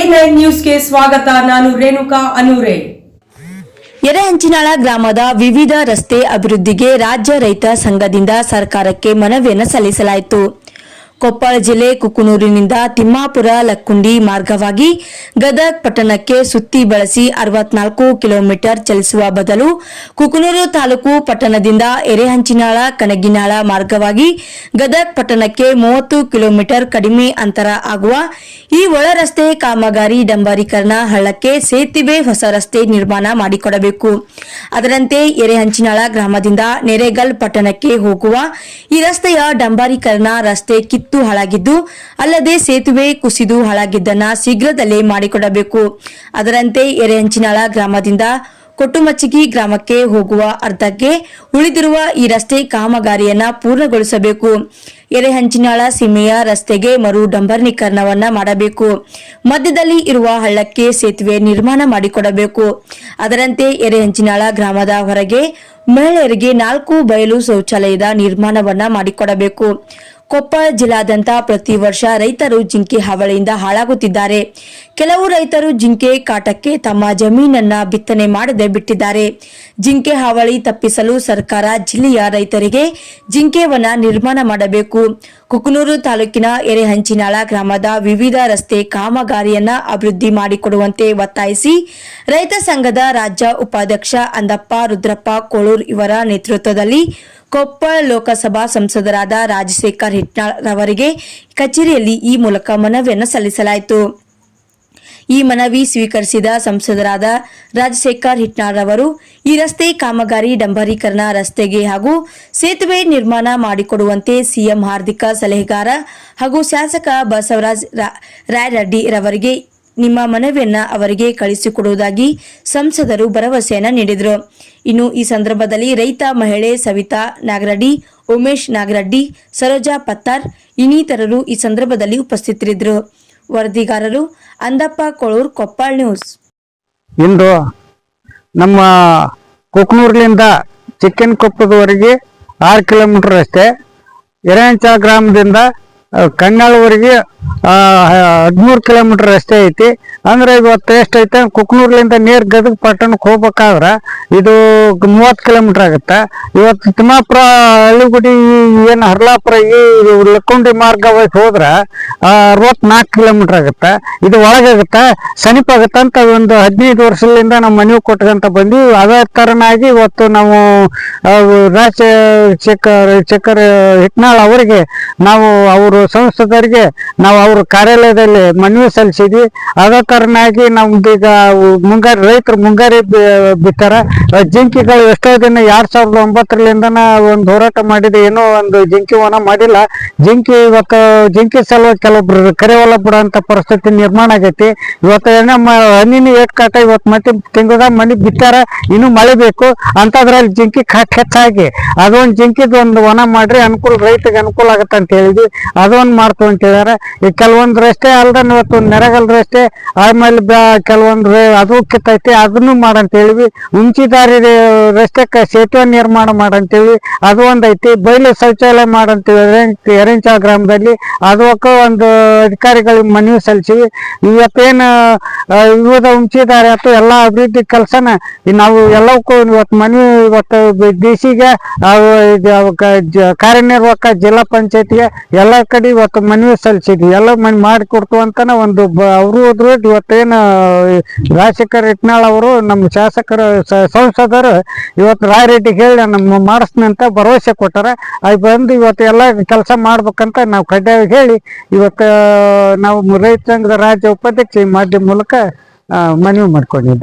A nine ನ್ಯೂಸ್ಗೆ ಸ್ವಾಗತ, ನಾನು ರೇಣುಕಾ ಅನೂರೆ. ಎರೆಹಂಚಿನಾಳ ಗ್ರಾಮದ ವಿವಿಧ ರಸ್ತೆ ಅಭಿವೃದ್ಧಿಗೆ ರಾಜ್ಯ ರೈತ ಸಂಘದಿಂದ ಸರ್ಕಾರಕ್ಕೆ ಮನವಿಯನ್ನು ಸಲ್ಲಿಸಲಾಯಿತು. ಕೊಪ್ಪಳ ಜಿಲ್ಲೆ ಕುಕನೂರಿನಿಂದ ತಿಮ್ಮಾಪುರ ಲಕ್ಕುಂಡಿ ಮಾರ್ಗವಾಗಿ ಗದಗ್ ಪಟ್ಟಣಕ್ಕೆ ಸುತ್ತಿ ಬಳಸಿ ಅರವತ್ನಾಲ್ಕು ಕಿಲೋಮೀಟರ್ ಚಲಿಸುವ ಬದಲು ಕುಕನೂರು ತಾಲೂಕು ಪಟ್ಟಣದಿಂದ ಎರೆಹಂಚಿನಾಳ, ಕಣಗಿನಾಳ ಮಾರ್ಗವಾಗಿ ಗದಗ್ ಪಟ್ಟಣಕ್ಕೆ ಮೂವತ್ತು ಕಿಲೋಮೀಟರ್ ಕಡಿಮೆ ಅಂತರ ಆಗುವ ಈ ಒಳ ರಸ್ತೆ ಕಾಮಗಾರಿ ಡಂಬರೀಕರಣ ಹಳ್ಳಕ್ಕೆ ಸೇತುವೆ ಹೊಸ ರಸ್ತೆ ನಿರ್ಮಾಣ ಮಾಡಿಕೊಡಬೇಕು. ಅದರಂತೆ ಎರೆಹಂಚಿನಾಳ ಗ್ರಾಮದಿಂದ ನೆರೆಗಲ್ ಪಟ್ಟಣಕ್ಕೆ ಹೋಗುವ ಈ ರಸ್ತೆಯ ಡಂಬಾರೀಕರಣ ರಸ್ತೆ ಕಿತ್ತು ಹಾಳಾಗಿದ್ದು, ಅಲ್ಲದೆ ಸೇತುವೆ ಕುಸಿದು ಹಾಳಾಗಿದ್ದನ್ನ ಶೀಘ್ರದಲ್ಲೇ ಮಾಡಿಕೊಡಬೇಕು. ಅದರಂತೆ ಎರೆಹಂಚಿನಾಳ ಗ್ರಾಮದಿಂದ ಕೊಟ್ಟುಮಚ್ಚಿಗಿ ಗ್ರಾಮಕ್ಕೆ ಹೋಗುವ ಅರ್ಧಕ್ಕೆ ಉಳಿದಿರುವ ಈ ರಸ್ತೆ ಕಾಮಗಾರಿಯನ್ನ ಪೂರ್ಣಗೊಳಿಸಬೇಕು. ಎರೆಹಂಚಿನಾಳ ಸೀಮೆಯ ರಸ್ತೆಗೆ ಮರು ಡಂಬರ್ನೀಕರಣವನ್ನ ಮಾಡಬೇಕು. ಮಧ್ಯದಲ್ಲಿ ಇರುವ ಹಳ್ಳಕ್ಕೆ ಸೇತುವೆ ನಿರ್ಮಾಣ ಮಾಡಿಕೊಡಬೇಕು. ಅದರಂತೆ ಎರೆಹಂಚಿನಾಳ ಗ್ರಾಮದ ಹೊರಗೆ ಮಹಿಳೆಯರಿಗೆ ನಾಲ್ಕು ಬಯಲು ಶೌಚಾಲಯದ ನಿರ್ಮಾಣವನ್ನ ಮಾಡಿಕೊಡಬೇಕು. ಕೊಪ್ಪಳ ಜಿಲ್ಲಾದ್ಯಂತ ಪ್ರತಿ ವರ್ಷ ರೈತರು ಜಿಂಕೆ ಹಾವಳಿಯಿಂದ ಹಾಳಾಗುತ್ತಿದ್ದಾರೆ. ಕೆಲವು ರೈತರು ಜಿಂಕೆ ಕಾಟಕ್ಕೆ ತಮ್ಮ ಜಮೀನನ್ನ ಬಿತ್ತನೆ ಮಾಡದೆ ಬಿಟ್ಟಿದ್ದಾರೆ. ಜಿಂಕೆ ಹಾವಳಿ ತಪ್ಪಿಸಲು ಸರ್ಕಾರ ಜಿಲ್ಲೆಯ ರೈತರಿಗೆ ಜಿಂಕೆವನ ನಿರ್ಮಾಣ ಮಾಡಬೇಕು. ಕುಕನೂರು ತಾಲೂಕಿನ ಎರೆಹಂಚಿನಾಳ ಗ್ರಾಮದ ವಿವಿಧ ರಸ್ತೆ ಕಾಮಗಾರಿಯನ್ನ ಅಭಿವೃದ್ಧಿ ಮಾಡಿಕೊಡುವಂತೆ ಒತ್ತಾಯಿಸಿ ರೈತ ಸಂಘದ ರಾಜ್ಯ ಉಪಾಧ್ಯಕ್ಷ ಅಂದಪ್ಪ ರುದ್ರಪ್ಪ ಕೋಳೂರ್ ಇವರ ನೇತೃತ್ವದಲ್ಲಿ ಕೊಪ್ಪಳ ಲೋಕಸಭಾ ಸಂಸದರಾದ ರಾಜಶೇಖರ್ ಹಿಟ್ನಾಳ್ ರವರಿಗೆ ಕಚೇರಿಯಲ್ಲಿ ಈ ಮೂಲಕ ಮನವಿಯನ್ನು ಸಲ್ಲಿಸಲಾಯಿತು. ಈ ಮನವಿ ಸ್ವೀಕರಿಸಿದ ಸಂಸದರಾದ ರಾಜಶೇಖರ್ ಹಿಟ್ನಾಳ್ ರವರು ಈ ರಸ್ತೆ ಕಾಮಗಾರಿ ಡಂಬರೀಕರಣ, ರಸ್ತೆಗೆ ಹಾಗೂ ಸೇತುವೆ ನಿರ್ಮಾಣ ಮಾಡಿಕೊಡುವಂತೆ ಸಿಎಂ ಹಾರ್ದಿಕ ಸಲಹೆಗಾರ ಹಾಗೂ ಶಾಸಕ ಬಸವರಾಜ್ ರಾಯರೆಡ್ಡಿ ರವರಿಗೆ ನಿಮ್ಮ ಮನವಿಯನ್ನ ಅವರಿಗೆ ಕಳಿಸಿಕೊಡುವುದಾಗಿ ಸಂಸದರು ಭರವಸೆಯನ್ನ ನೀಡಿದರು. ಇನ್ನು ಈ ಸಂದರ್ಭದಲ್ಲಿ ರೈತ, ಮಹಿಳೆ ಸವಿತಾ ನಾಗರಡ್ಡಿ, ಉಮೇಶ್ ನಾಗರಡ್ಡಿ, ಸರೋಜಾ ಪತ್ತಾರ್ ಇನ್ನಿತರರು ಈ ಸಂದರ್ಭದಲ್ಲಿ ಉಪಸ್ಥಿತರಿದ್ದರು. ವರದಿಗಾರರು ಅಂದಪ್ಪ ಕೊಳೂರ್, ಕೊಪ್ಪಾಳ್ ನ್ಯೂಸ್. ಇಂದು ನಮ್ಮ ಕುಕ್ನೂರ್ಲಿಂದ ಚಿಕ್ಕನಕೊಪ್ಪದವರೆಗೆ ಆರು ಕಿಲೋಮೀಟರ್ ಅಷ್ಟೇ ಎರೆಹಂಚ ಗ್ರಾಮದಿಂದ ಕಣ್ಣಾಳವರೆಗೆ ಹದಿಮೂರು ಕಿಲೋಮೀಟರ್ ರಸ್ತೆ ಐತಿ. ಅಂದ್ರೆ ಇವತ್ತು ಎಷ್ಟೈತೆ ಕುಕ್ನೂರ್ಲಿಂದ ನೇರ್ ಗದಗ ಪಟ್ಟಣಕ್ಕೆ ಹೋಗ್ಬೇಕಾದ್ರೆ ಇದು ಮೂವತ್ತು ಕಿಲೋಮೀಟರ್ ಆಗುತ್ತೆ? ಇವತ್ತು ತಿಮ್ಮಾಪುರ, ಹಳ್ಳಿಗುಡಿ, ಏನು ಹರ್ಲಾಪುರ, ಈ ಲಕ್ಕುಂಡಿ ಮಾರ್ಗವಾಗಿ ಹೋದ್ರೆ ಅರವತ್ನಾಲ್ಕು ಕಿಲೋಮೀಟರ್ ಆಗುತ್ತೆ? ಇದು ಒಳಗಾಗುತ್ತೆ ಸಮೀಪ ಆಗುತ್ತೆ ಅಂತ ಒಂದು ಹದಿನೈದು ವರ್ಷದಿಂದ ನಮ್ಮ ಮನೆಗೆ ಕೊಟ್ಕೊಂತ ಬಂದ್ವಿ ಅದೇ ತರನಾಗಿ ಇವತ್ತು ನಾವು ರಾಜ ಚಕ್ಕರ್ ಚಕ್ಕರ್ ಹಿಟ್ನಾಳ್ ಅವರಿಗೆ ನಾವು ಅವರು ಸಂಸದರಿಗೆ ನಾವು ಅವ್ರ ಕಾರ್ಯಾಲಯದಲ್ಲಿ ಮನವಿ ಸಲ್ಲಿಸಿದ್ವಿ. ಅದೇ ಆಗಿ ನಮ್ದು ಈಗ ಮುಂಗಾರಿ ರೈತರು ಮುಂಗಾರಿ ಬಿತ್ತಾರ. ಜಿಂಕಿಗಳು ಎಷ್ಟೋ ದಿನ ಎರಡ್ ಸಾವಿರದ ಒಂಬತ್ತರಲ್ಲಿಂದನ ಒಂದು ಹೋರಾಟ ಮಾಡಿದೆ. ಏನೋ ಒಂದು ಜಿಂಕಿ ವನ ಮಾಡಿಲ್ಲ. ಜಿಂಕಿ ಇವತ್ತು ಜಿಂಕಿ ಸಲುವಾಗಿ ಕೆಲವೊಬ್ರು ಕರೆವಲ್ಲ ಬಿಡೋಂಥ ಪರಿಸ್ಥಿತಿ ನಿರ್ಮಾಣ ಆಗೈತಿ. ಇವತ್ತು ಏನೋ ಹಣ್ಣಿನ ಏಟ್ ಕಾಟ ಇವತ್ತು ಮತ್ತೆ ತಿಂಗಳದಾಗ ಮನೆ ಬಿತ್ತಾರ. ಇನ್ನೂ ಮಳೆ ಬೇಕು. ಅಂತದ್ರಲ್ಲಿ ಜಿಂಕಿ ಕಾಟ ಹೆಚ್ಚಾಗಿ. ಅದೊಂದು ಜಿಂಕಿದ್ ಒಂದು ವನ ಮಾಡ್ರಿ ಅನುಕೂಲ ರೈತಗೆ ಅನುಕೂಲ ಆಗತ್ತೆ ಅಂತ ಹೇಳಿದ್ವಿ. ಅದೊಂದು ಮಾಡ್ತು ಅಂತ ಈ ಕೆಲವೊಂದು ರಸ್ತೆ ಅಲ್ದನ್ ಇವತ್ತು ನೆರಗಲ್ ರಸ್ತೆ ಆಮೇಲೆ ಕೆಲವೊಂದು ಅದು ಕಿತ್ತೈತಿ, ಅದನ್ನು ಮಾಡಂತ ಹೇಳಿವಿ ಉಂಚಿದಾರಿ ರಸ್ತೆಕ್ಕೆ ಸೇತುವೆ ನಿರ್ಮಾಣ ಮಾಡಂತೇಳಿ, ಅದು ಒಂದು ಐತಿ ಬಯಲು ಶೌಚಾಲಯ ಮಾಡಂತೀವಿ ಎರೆಂಚ ಗ್ರಾಮದಲ್ಲಿ ಅದಕ್ಕೆ ಒಂದು ಅಧಿಕಾರಿಗಳಿಗೆ ಮನವಿ ಸಲ್ಲಿಸಿವಿ. ಇವತ್ತೇನು ವಿವಿಧ ಉಂಚಿದಾರಿ ಆಯ್ತು ಎಲ್ಲ ಅಭಿವೃದ್ಧಿ ಕೆಲಸನ ನಾವು ಎಲ್ಲವಕ್ಕೂ ಇವತ್ತು ಮನವಿ, ಇವತ್ತು ಡಿ ಸಿಗೆ ಕಾರ್ಯನಿರ್ವಾಹಕ ಜಿಲ್ಲಾ ಪಂಚಾಯತಿಗೆ ಎಲ್ಲ ಕಡೆ ಇವತ್ತು ಮನವಿ ಸಲ್ಲಿಸಿದ್ವಿ. ಎಲ್ಲ ಮನೆ ಮಾಡಿಕೊಡ್ತು ಅಂತಾನೆ ಒಂದು ಅವರು ಹೋದ್ರು, ಇವತ್ತೇನು ರಾಜಶೇಖರ್ ಇಟ್ನಾಳ್ ಅವರು ನಮ್ಮ ಶಾಸಕರು ಸಂಸದರು ಇವತ್ತು ರಾಯರೆಡ್ಡಿಗೆ ಹೇಳಿ ನಮ್ಮ ಮಾಡಿಸ್ತೀನಿ ಅಂತ ಭರವಸೆ ಕೊಟ್ಟಾರ. ಅದು ಬಂದು ಇವತ್ತು ಎಲ್ಲ ಕೆಲಸ ಮಾಡ್ಬೇಕಂತ ನಾವು ಕಡ್ಡಾಯವಾಗಿ ಹೇಳಿ ಇವತ್ತು ನಾವು ರೈತ ಸಂಘದ ರಾಜ್ಯ ಉಪಾಧ್ಯಕ್ಷ ಈ ಮಾಧ್ಯಮ ಮೂಲಕ ಮನವಿ ಮಾಡ್ಕೊಂಡಿದ್ದೆ.